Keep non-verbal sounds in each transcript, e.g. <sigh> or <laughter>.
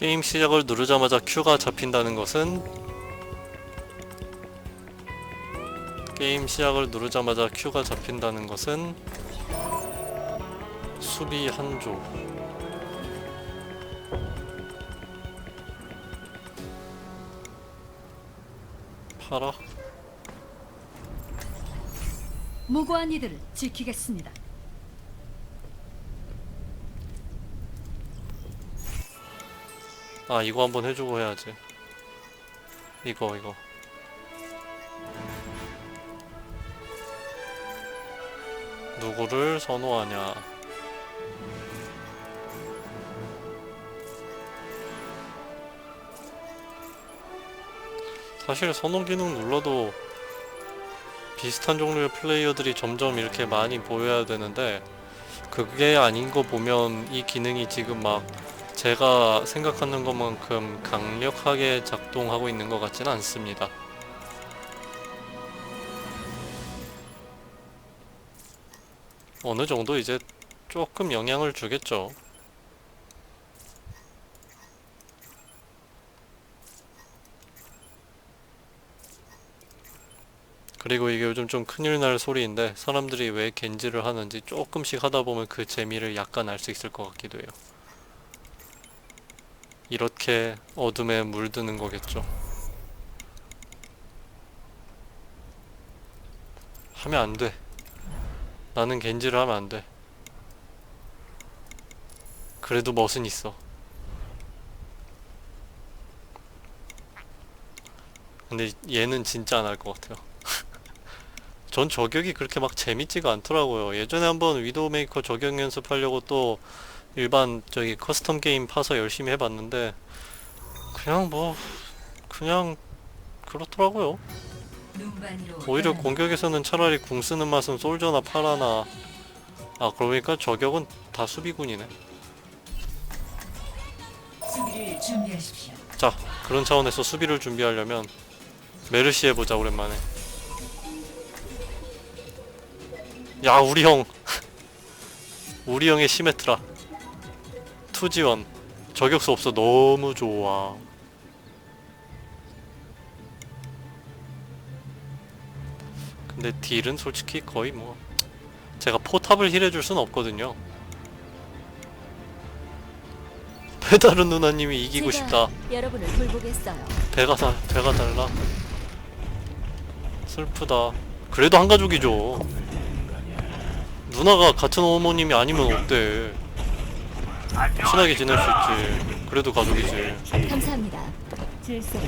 게임 시작을 누르자마자 Q가 잡힌다는 것은 게임 시작을 누르자마자 Q가 잡힌다는 것은 수비 한조 팔아? 무고한 이들을 지키겠습니다. 아 이거 한번 해주고 해야지. 이거 이거. 누구를 선호하냐? 사실 선호 기능 눌러도 비슷한 종류의 플레이어들이 점점 이렇게 많이 보여야 되는데 그게 아닌 거 보면 이 기능이 지금 막 제가 생각하는 것만큼 강력하게 작동하고 있는 것 같지는 않습니다. 어느 정도 이제 조금 영향을 주겠죠. 그리고 이게 요즘 좀 큰일 날 소리인데 사람들이 왜 겐지를 하는지 조금씩 하다 보면 그 재미를 약간 알 수 있을 것 같기도 해요. 이렇게 어둠에 물드는 거겠죠. 하면 안 돼. 나는 겐지를 하면 안 돼. 그래도 멋은 있어. 근데 얘는 진짜 안 할 것 같아요. <laughs> 전 저격이 그렇게 막 재밌지가 않더라고요. 예전에 한번 위도우메이커 저격 연습하려고 또 일반 저기 커스텀 게임 파서 열심히 해봤는데 그냥 뭐 그냥 그렇더라고요. 오히려 공격에서는 차라리 궁 쓰는 맛은 솔저나 파라나 아 그러니까 저격은 다 수비군이네. 자 그런 차원에서 수비를 준비하려면 메르시 해보자 오랜만에. 야 우리 형 <laughs> 우리 형의 시메트라 투지원. 저격수 없어. 너무 좋아. 근데 딜은 솔직히 거의 뭐 제가 포탑을 힐해줄 순 없거든요. 페다른 누나님이 이기고 싶다. 여러분을 돌보겠어요. 배가 다 배가 달라. 슬프다. 그래도 한 가족이죠. 누나가 같은 어머님이 아니면 어때 친하게 지낼 수 있지. 그래도 가족이지. 감사합니다. 질서가.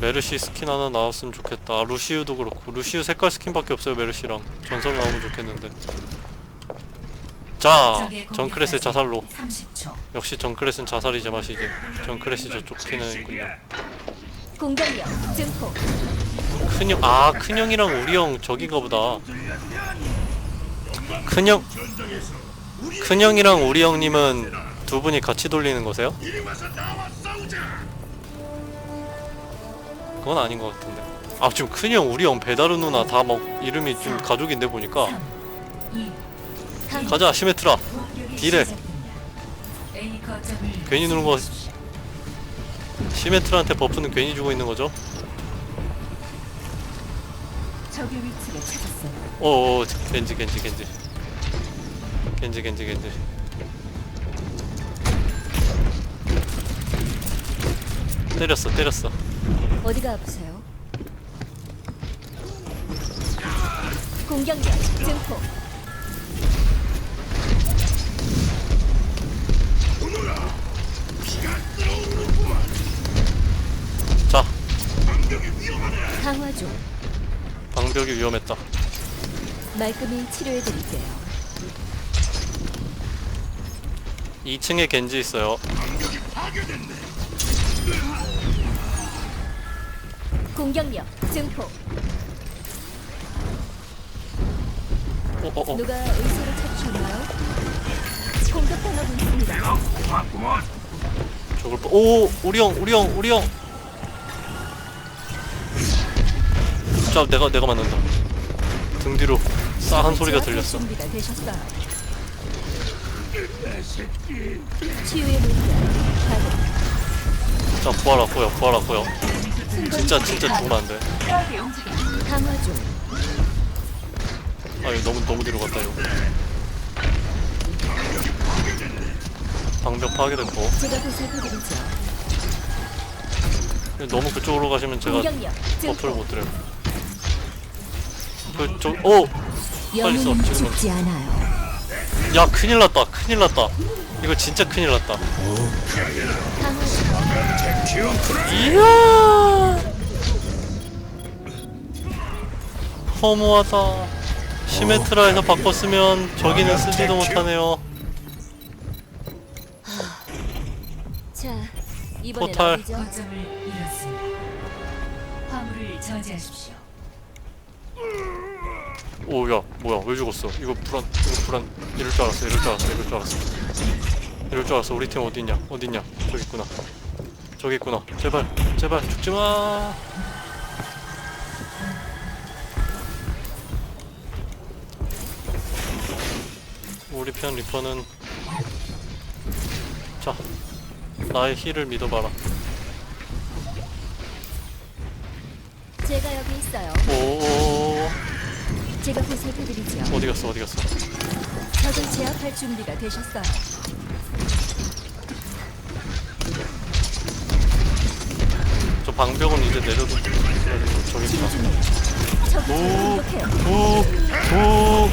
메르시 스킨 하나 나왔으면 좋겠다. 아, 루시우도 그렇고. 루시우 색깔 스킨밖에 없어요 메르시랑. 전설 나오면 좋겠는데. 자 정크레스의 자살로. 30초. 역시 정크레스는 자살이 제맛이지. 정크레스 저쪽 키는 있군요. 공격력 증폭. 큰형 아 큰형이랑 우리 형 저기가 보다 큰형 큰형이랑 우리 형님은 두 분이 같이 돌리는 거세요? 그건 아닌 것 같은데 아 지금 큰형 우리 형 배다르 누나 다 막 이름이 좀 가족인데 보니까 2. 가자 시메트라 딜해. 괜히 누른 거 시메트라한테 버프는 괜히 주고 있는 거죠? 적의 위치를 찾았어요. 어어 겐지 겐지 겐지 겐지 겐지 겐지 때렸어 때렸어 어디가 아프세요? 공격력 증폭. 자 강화 중. 방벽이 위험했다 말끔히 치료해 드릴게요. 2층에 겐지 있어요 공격력 증폭. 어 어 어 누가 의사를 찾으셨나요? 공격당하고 있습니다. 저걸 봐- 오 우리 형 우리 형 우리 형 자 내가 내가 맞는다. 등 뒤로 싸한 소리가 들렸어. 준비가 되셨어요. 치유의 물결 자 부활하고요 부활하고요. 진짜 진짜 죽으면 안돼 강화 중. 아 이거 너무 너무 뒤로 갔다 이거. 방벽 파괴됐고. 제가 보살펴드리죠. 너무 그쪽으로 가시면 제가 공격력 버프를 못 드려요 그쪽 오! 빨리 써 영웅은 지금 죽지 않아요 야 큰일 났다 큰일 났다 이거 진짜 큰일 났다 이야 허무하다 시메트라에서 바꿨으면 저기는 쓰지도 못하네요 자 이번엔 포탈. 어디죠? 거점을 잃었습니다. 화물을 저지하십시오. 오야 뭐야 왜 죽었어? 이거 불안 이거 불안. 이럴 줄 알았어 이럴 줄 알았어 이럴 줄 알았어. 이럴 줄 알았어. 우리 팀 어딨냐? 어딨냐? 저기 있구나. 저기 있구나. 제발 제발 죽지마. 우리 편 리퍼는 자 나의 힐을 믿어봐라 제가 보살펴드리죠. 어디 갔어 어디 갔어? 적을 제압할 준비가 되셨어요. 저 방벽은 이제 내려도 저기 있다. 중이에요 적이 저를 공격해요. 오, 오.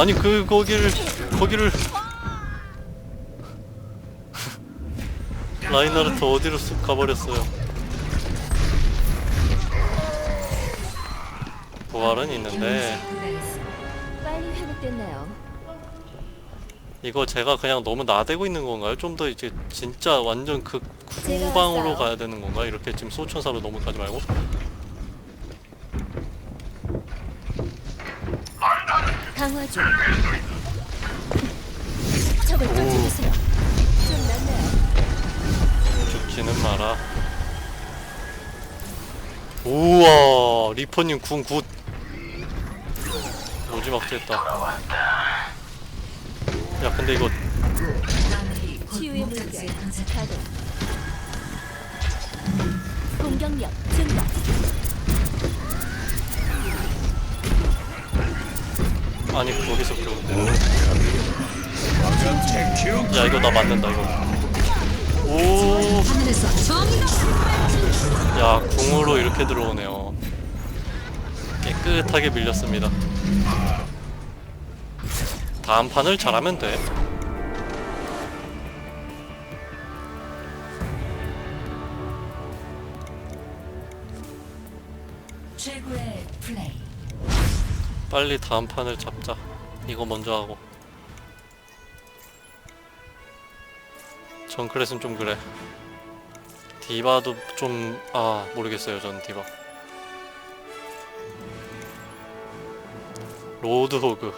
아니 그 거기를 거기를. <laughs> 라인하르트 어디로 쑥 가버렸어요. 부활은 있는데 빨리 회복됐나요? 이거 제가 그냥 너무 나대고 있는 건가요? 좀 더 이제 진짜 완전 극 후방으로 왔어요. 가야 되는 건가? 이렇게 지금 소천사로 너무 가지 말고 강화 중 적을 던져주세요 좀 죽지는 마라. 우와 리퍼님 궁 굿. 오지막지했다. 야 근데 이거 치유의 물결. 가동 공격력 증가 아니 거기서 그러는데. 야 이거 나 맞는다 이거. 오. 야 궁으로 이렇게 들어오네요. 깨끗하게 밀렸습니다. 다음 판을 잘하면 돼. 최고의 플레이. 빨리 다음 판을 잡자. 이거 먼저 하고. 정크렛은 좀 그래. 디바도 좀, 아, 모르겠어요, 전 디바. 로드호그.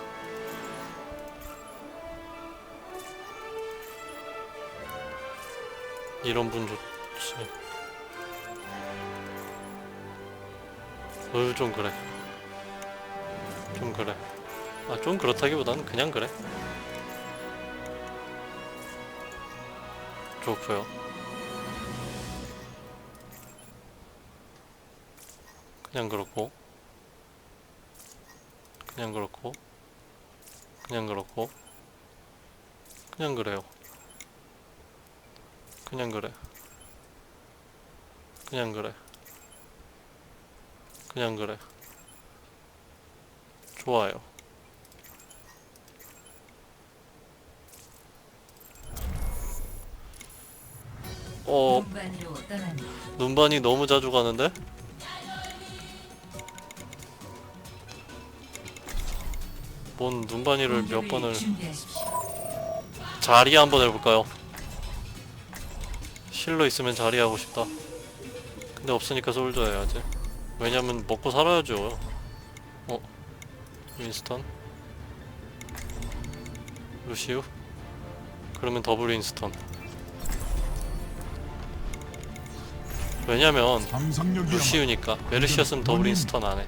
이런 분 좋지. 어유, 좀 그래. 좀 그래. 아, 좀 그렇다기보다는 그냥 그래. 좋고요. 그냥 그렇고. 그냥 그렇고. 그냥 그렇고. 그냥 그래요. 그냥 그래. 그냥 그래. 그냥 그래. 좋아요. 어. 눈반이 너무 자주 가는데? 뭔 눈반이를 몇 번을. 자리 한번 해볼까요? 실로 있으면 자리 하고 싶다. 근데 없으니까 솔져 해야지. 왜냐면 먹고 살아야죠. 어? 윈스턴? 루시우? 그러면 더블 윈스턴. 왜냐면 루시우니까 메르시였으면 더블 윈스턴 안 해.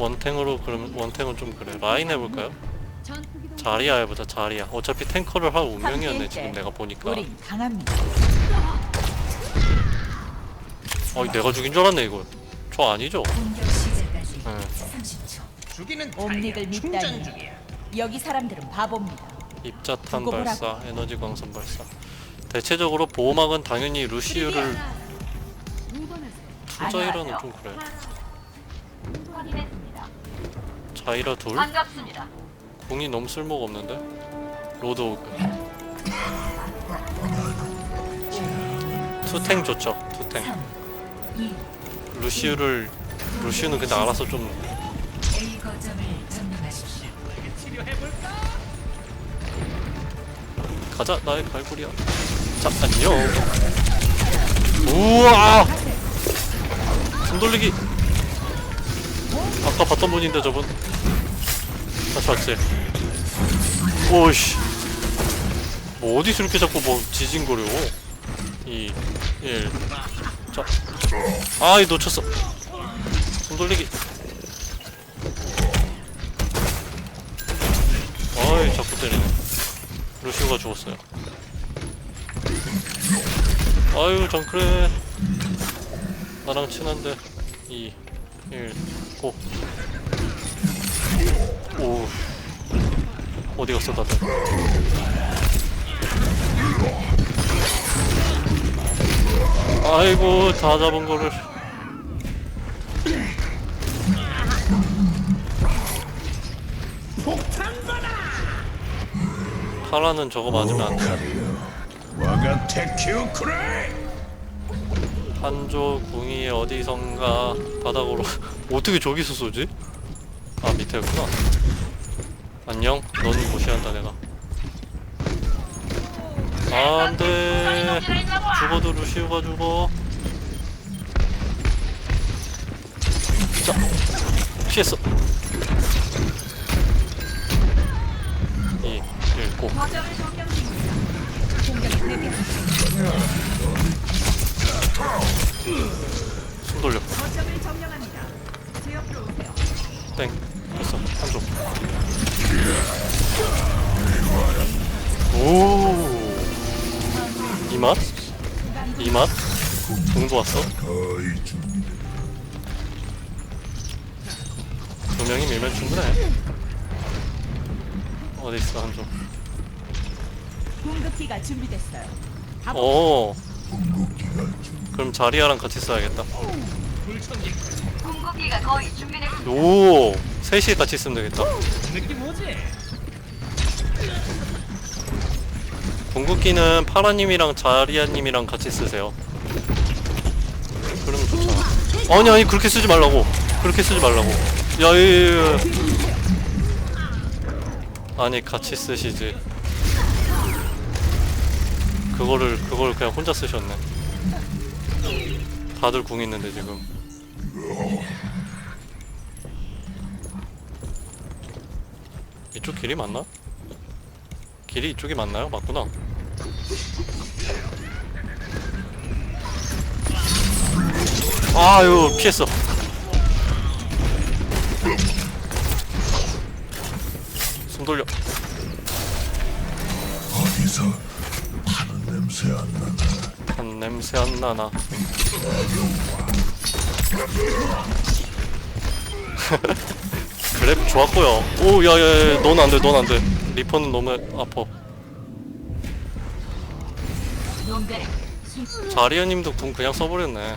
원탱으로 그럼 원탱은 좀 그래 라인 해볼까요? 자리야 해보자 자리야 어차피 탱커를 할 운명이었네 지금 내가 보니까 강합니다. 어이 내가 죽인 줄 알았네 이거 저 아니죠? 공격 시작까지 네. 30초. 죽이는 옴닉을 충전 믿다니. 중이야. 여기 사람들은 바보입니다. 입자탄 두고 보라고. 발사 에너지 광선 발사 대체적으로 보호막은 당연히 루시우를 투자이라는 좀 그래 자이라 둘? 반갑습니다. 궁이 너무 쓸모가 없는데? 로드 오그 투탱 좋죠 투탱 3, 2, 루시우를 루시우는 근데 알아서 좀. 가자 나의 갈고리야 자 안녕 우와 손 돌리기 아까 봤던 분인데 저분 다시 왔지. 오이씨. 뭐 어디서 이렇게 자꾸 뭐 지진거려? 2 1 자. 아이 놓쳤어. 손 돌리기. 아이 자꾸 때리네. 루시오가 죽었어요. 아유 정크레. 나랑 친한데. 2 1 고. 오 어디 갔어 다들? 아이고 다 잡은 거를 파라는 저거 맞으면 안 돼. 한조 궁이 어디선가 바닥으로 <laughs> 어떻게 저기서 쏘지? 아 밑에였구나 안녕? 넌 무시한다 내가. 아, 안돼. 죽어도 루시우가 죽어 자 피했어. 2 1 고. 손 돌려. 왔어? 두 명이 밀면 충분해. 어디 있어 한쪽? 공급기가 준비됐어요. 오. 그럼 자리아랑 같이 써야겠다. 공급기가 거의 준비됐습니다. 오, 셋이 같이 쓰면 되겠다. 느낌 뭐지? 궁극기는 파라님이랑 자리아님이랑 같이 쓰세요. 그러면 좋잖아. 아니 아니 그렇게 쓰지 말라고. 그렇게 쓰지 말라고. 야야야. 아니 같이 쓰시지. 그거를 그걸 그냥 혼자 쓰셨네. 다들 궁 있는데 지금. 이쪽 길이 맞나? 길이 이쪽이 맞나요? 맞구나. 아유 피했어. 손 돌려. 어디서 파는 냄새 안 나나? 한 냄새 안 나나. <laughs> 그랩 좋았고요. 오 야야야 넌 안돼 넌 안돼. 리퍼는 너무 아파. 놈들 자리아님도 궁 그냥 써버렸네.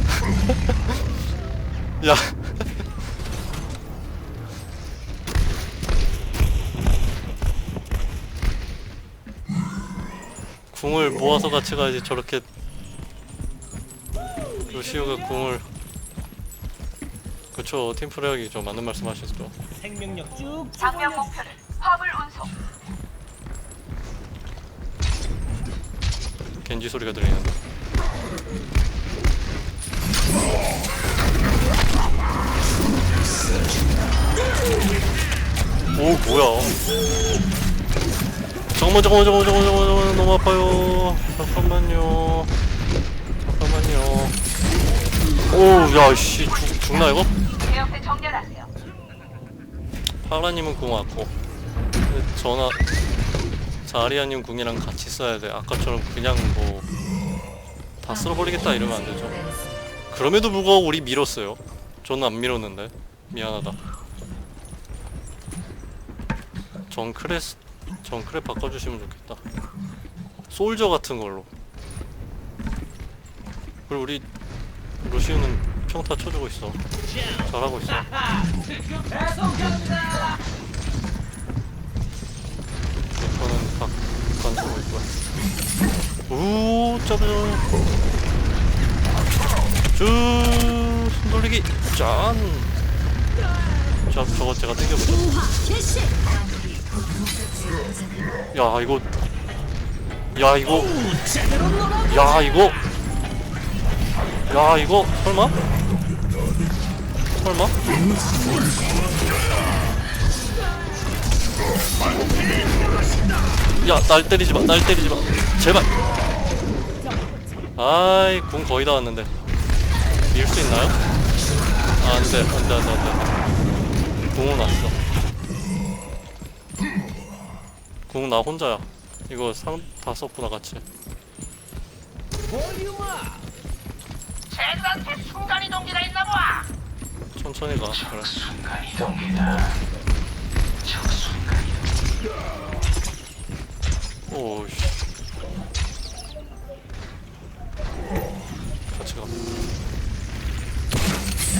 야. <laughs> 궁을 모아서 같이 가야지 저렇게 루시오가 궁을 그쵸 팀플레어기 좀 맞는 말씀 하셨죠 생명력 쭉 장면 목표를 화물 운송. 겐지 소리가 들리는데. 오 뭐야? 잠깐만 잠깐만 잠깐만 잠깐만 잠깐만 너무 아파요. 잠깐만요. 잠깐만요. 오야씨 죽나 이거? 정렬하세요. 파라님은 궁 왔고 근데 전화 자리아님 궁이랑 같이 써야 돼 아까처럼 그냥 뭐 다 쓸어버리겠다 이러면 안 되죠 그럼에도 불구하고 우리 밀었어요 저는 안 밀었는데 미안하다 정크레스 정크레 바꿔주시면 좋겠다 솔저 같은 걸로 그리고 우리 루시우는 평타 쳐주고 있어 잘하고 있어 저는 각 관두고 있고요. 우 짜부정. 쭉 손돌리기 짠. 자 저거 제가 땡겨보죠. 야 이거. 야 이거. 야 이거. 야 이거 설마? 설마? 야, 날 때리지 마, 날 때리지 마. 제발. 아이, 궁 거의 다 왔는데. 밀 수 있나요? 아, 안 돼, 안 돼, 안 돼, 안 돼. 궁은 왔어. 궁 나 혼자야. 이거 상, 다 썼구나, 같이. 쟤들한테 순간 이동기가 있나 봐. 천천히 가. 그래. 오씨. 같이 가.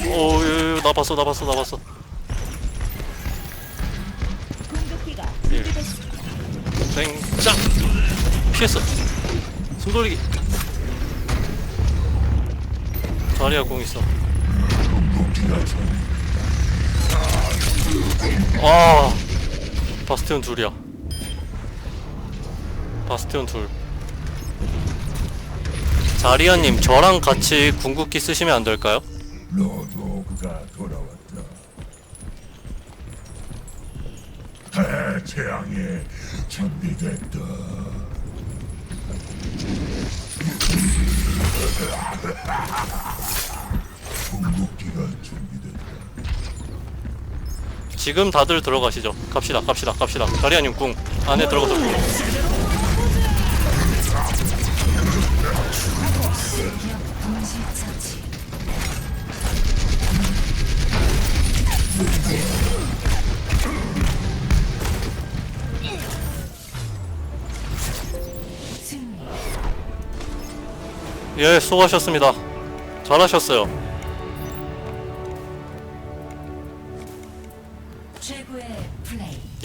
오, 예, 예, 나 봤어, 나 봤어, 나 봤어. 땡짱 피했어. 숨 돌리기. 자리야 공 있어. 아 바스티온 둘이야 바스티온 둘 자리아님 저랑 같이 궁극기 쓰시면 안 될까요 돌아왔다. 대재앙에 준비됐다. 궁극기가 준비됐다. 지금 다들 들어가시죠 갑시다 갑시다 갑시다 자리아님 궁 안에 들어가서 궁 예 수고하셨습니다. 잘하셨어요.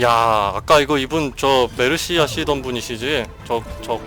야 아까 이거 이분 저 메르시 하시던 분이시지? 저 저